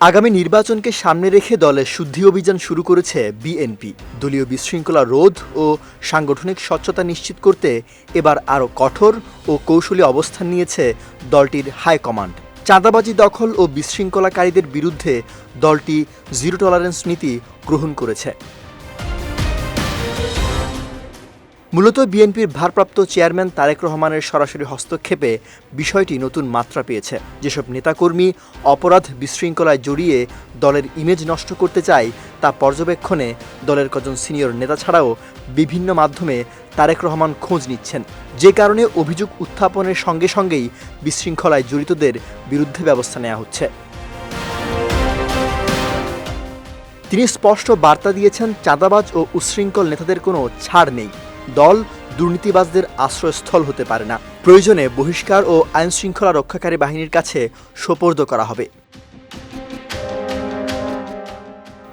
আগামী নির্বাচনকে সামনে রেখে দলের শুদ্ধি অভিযান শুরু করেছে বিএনপি। দলীয় বিশৃঙ্খলা রোধ ও সাংগঠনিক স্বচ্ছতা নিশ্চিত করতে এবার আরও কঠোর ও কৌশলী অবস্থান নিয়েছে দলটির হাইকমান্ড চাঁদাবাজি দখল ও বিশৃঙ্খলাকারীদের বিরুদ্ধে দলটি জিরো টলারেন্স নীতি গ্রহণ করেছে। মূলত বিএনপির ভারপ্রাপ্ত চেয়ারম্যান তারেক রহমানের সরাসরি হস্তক্ষেপে বিষয়টি নতুন মাত্রা পেয়েছে। যেসব নেতাকর্মী অপরাধ বিশৃঙ্খলায় জড়িয়ে দলের ইমেজ নষ্ট করতে চায়, তা পর্যবেক্ষণে দলের কজন সিনিয়র নেতা ছাড়াও বিভিন্ন মাধ্যমে তারেক রহমান খোঁজ নিচ্ছেন। যে কারণে অভিযোগ উত্থাপনের সঙ্গে সঙ্গেই বিশৃঙ্খলায় জড়িতদের বিরুদ্ধে ব্যবস্থা নেওয়া হচ্ছে। তিনি স্পষ্ট বার্তা দিয়েছেন, চাঁদাবাজ ও উচ্ছৃঙ্খল নেতাদের কোনো ছাড় নেই। দল দুর্নীতিবাজদের আশ্রয়স্থল হতে পারে না। প্রয়োজনে বহিষ্কার ও আইন শৃঙ্খলা রক্ষাকারী বাহিনীর কাছে সোপর্দ করা হবে।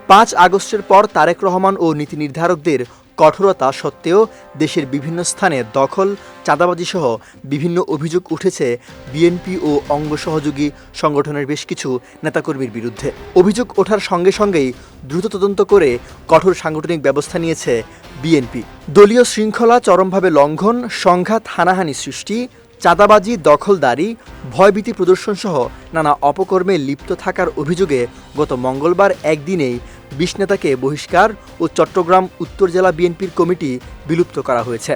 পাঁচ আগস্টের পর তারেক রহমান ও নীতি নির্ধারকদের কঠোরতা সত্ত্বেও দেশের বিভিন্ন স্থানে দখল চাঁদাবাজি সহ বিভিন্ন অভিযোগ উঠেছে বিএনপি ও অঙ্গ সহযোগী সংগঠনের বেশ কিছু নেতাকর্মীর বিরুদ্ধে। অভিযোগ ওঠার সঙ্গে সঙ্গেই দ্রুত তদন্ত করে কঠোর সাংগঠনিক ব্যবস্থা নিয়েছে বিএনপি। দলীয় শৃঙ্খলা চরমভাবে লঙ্ঘন, সংঘাত, হানাহানি সৃষ্টি, চাঁদাবাজি, দখলদারি, ভয়ভীতি প্রদর্শন সহ নানা অপকর্মে লিপ্ত থাকার অভিযোগে গত মঙ্গলবার একদিনেই বিশ নেতাকে বহিষ্কার ও চট্টগ্রাম উত্তর জেলা বিএনপির কমিটি বিলুপ্ত করা হয়েছে।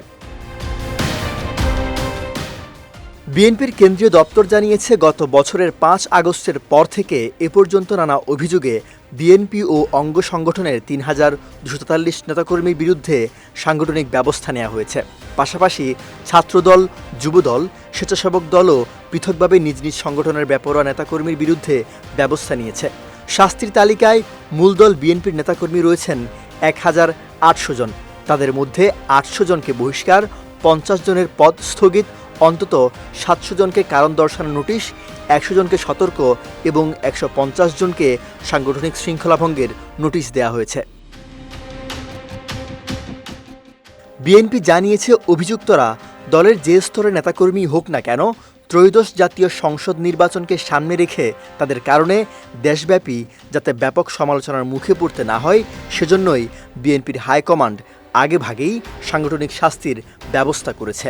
বিএনপির কেন্দ্রীয় দপ্তর জানিয়েছে, গত বছরের পাঁচ আগস্টের পর থেকে এ পর্যন্ত নানা অভিযোগে বিএনপি ও অঙ্গ সংগঠনের তিন হাজার দুশো তেতাল্লিশ নেতাকর্মীর বিরুদ্ধে সাংগঠনিক ব্যবস্থা নেওয়া হয়েছে। পাশাপাশি ছাত্রদল, যুবদল, স্বেচ্ছাসেবক দলও পৃথকভাবে নিজ নিজ সংগঠনের ব্যাপরোয়া নেতাকর্মীর বিরুদ্ধে ব্যবস্থা নিয়েছে। শাস্তির তালিকায় মূল দল বিএনপির নেতাকর্মী রয়েছেন এক হাজার আটশো জন। তাদের মধ্যে আটশো জনকে বহিষ্কার, পঞ্চাশ জনের পদ স্থগিত অন্তত সাতশো জনকে কারণ দর্শানোর নোটিশ, একশো জনকে সতর্ক এবং একশো পঞ্চাশ জনকে সাংগঠনিক শৃঙ্খলা ভঙ্গের নোটিশ দেওয়া হয়েছে। বিএনপি জানিয়েছে অভিযুক্তরা দলের যে স্তরের নেতাকর্মী হোক না কেন, ত্রয়োদশ জাতীয় সংসদ নির্বাচনকে সামনে রেখে তাদের কারণে দেশব্যাপী যাতে ব্যাপক সমালোচনার মুখে পড়তে না হয়, সেজন্যই বিএনপির হাইকমান্ড আগেভাগেই সাংগঠনিক শাস্তির ব্যবস্থা করেছে।